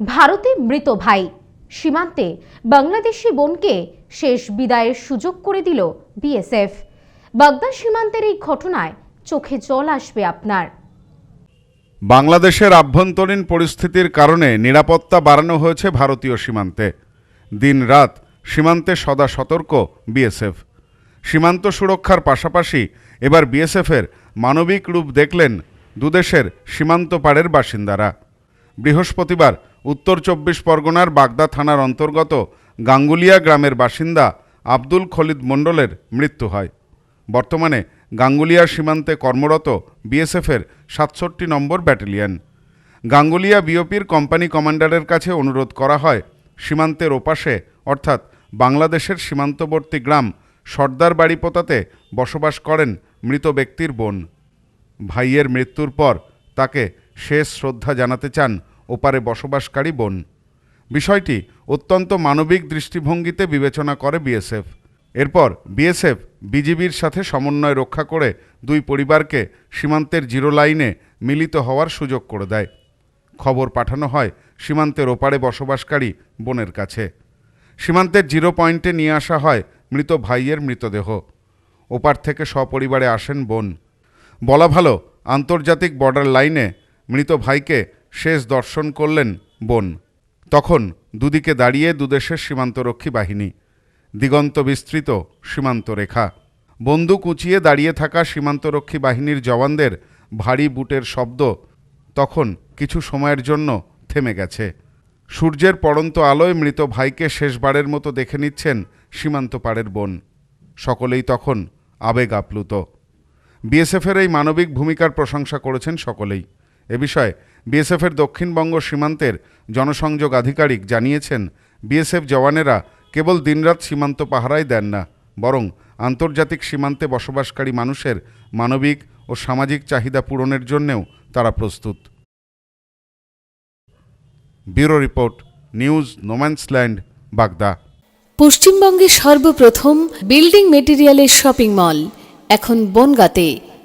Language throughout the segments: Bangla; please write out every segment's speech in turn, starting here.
ভারতে মৃত ভাই। সীমান্তে বাংলাদেশি বোনকে শেষ বিদায়ের সুযোগ করে দিল বিএসএফ। বাগদা সীমান্তের এই ঘটনায় চোখে জল আসবে আপনার। বাংলাদেশের আভ্যন্তরীণ পরিস্থিতির কারণে নিরাপত্তা বাড়ানো হয়েছে ভারতীয় সীমান্তে। দিন রাত সীমান্তে সদা সতর্ক বিএসএফ। সীমান্ত সুরক্ষার পাশাপাশি এবার বিএসএফের মানবিক রূপ দেখলেন দুদেশের সীমান্ত পাড়ের বাসিন্দারা। বৃহস্পতিবার উত্তর চব্বিশ পরগনার বাগদা থানার অন্তর্গত গাঙ্গুলিয়া গ্রামের বাসিন্দা আব্দুল খলিদ মণ্ডলের মৃত্যু হয়। বর্তমানে গাঙ্গুলিয়া সীমান্তে কর্মরত বিএসএফের সাতষট্টি নম্বর ব্যাটালিয়ন। গাঙ্গুলিয়া বিওপির কোম্পানি কমান্ডারের কাছে অনুরোধ করা হয়, সীমান্তের ওপাশে, অর্থাৎ বাংলাদেশের সীমান্তবর্তী গ্রাম সর্দার বাড়ি পোতাতে বসবাস করেন মৃত ব্যক্তির বোন। ভাইয়ের মৃত্যুর পর তাকে শেষ শ্রদ্ধা জানাতে চান ওপারে বসবাসকারী বোন। বিষয়টি অত্যন্ত মানবিক দৃষ্টিভঙ্গিতে বিবেচনা করে বিএসএফ। এরপর বিএসএফ বিজিবির সাথে সমন্বয় রক্ষা করে দুই পরিবারকে সীমান্তের জিরো লাইনে মিলিত হওয়ার সুযোগ করে দেয়। খবর পাঠানো হয় সীমান্তের ওপারে বসবাসকারী বোনের কাছে। সীমান্তের জিরো পয়েন্টে নিয়ে আসা হয় মৃত ভাইয়ের মৃতদেহ। ওপার থেকে সপরিবারে আসেন বোন। বলা ভালো, আন্তর্জাতিক বর্ডার লাইনে মৃত ভাইকে শেষ দর্শন করলেন বোন। তখন দুদিকে দাঁড়িয়ে দুদেশের সীমান্তরক্ষী বাহিনী, দিগন্ত বিস্তৃত সীমান্ত রেখা বন্দুক উঁচিয়ে দাঁড়িয়ে থাকা সীমান্তরক্ষী বাহিনীর জওয়ানদের ভারী বুটের শব্দ তখন কিছু সময়ের জন্য থেমে গেছে। সূর্যের পড়ন্ত আলোয় মৃত ভাইকে শেষবারের মতো দেখে নিচ্ছেন সীমান্ত পাড়ের বোন। সকলেই তখন আবেগ আপ্লুত। বিএসএফের এই মানবিক ভূমিকার প্রশংসা করেছেন সকলেই। এ বিষয়ে বিএসএফের দক্ষিণবঙ্গ সীমান্তের জনসংযোগ আধিকারিক জানিয়েছেন, বিএসএফ জওয়ানেরা কেবল দিনরাত সীমান্ত পাহারাই দেন না, বরং আন্তর্জাতিক সীমান্তে বসবাসকারী মানুষের মানবিক ও সামাজিক চাহিদা পূরণের জন্যেও তারা প্রস্তুত। Bureau report, news no man's land Bagda. পশ্চিমবঙ্গে সর্বপ্রথম বিল্ডিং মেটেরিয়ালের শপিং মল, এখন বনগাঁতে।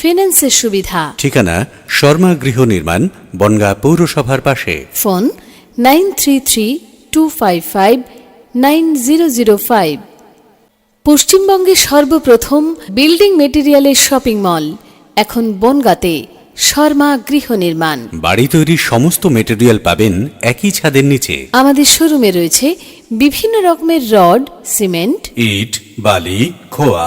ফিন্যান্সের সুবিধা। ঠিকানা শর্মা গৃহ নির্মাণ বনগা পৌরসভার পাশে। Phone nine three three two five five nine zero zero five. পশ্চিমবঙ্গের সর্বপ্রথম বিল্ডিং মেটেরিয়ালের শপিং মল। এখন বনগাঁতে শর্মা গৃহ নির্মাণ। বাড়ি তৈরির সমস্ত মেটেরিয়াল পাবেন একই ছাদের নিচে। আমাদের শোরুমে রয়েছে বিভিন্ন রকমের রড সিমেন্ট ইট বালি খোয়া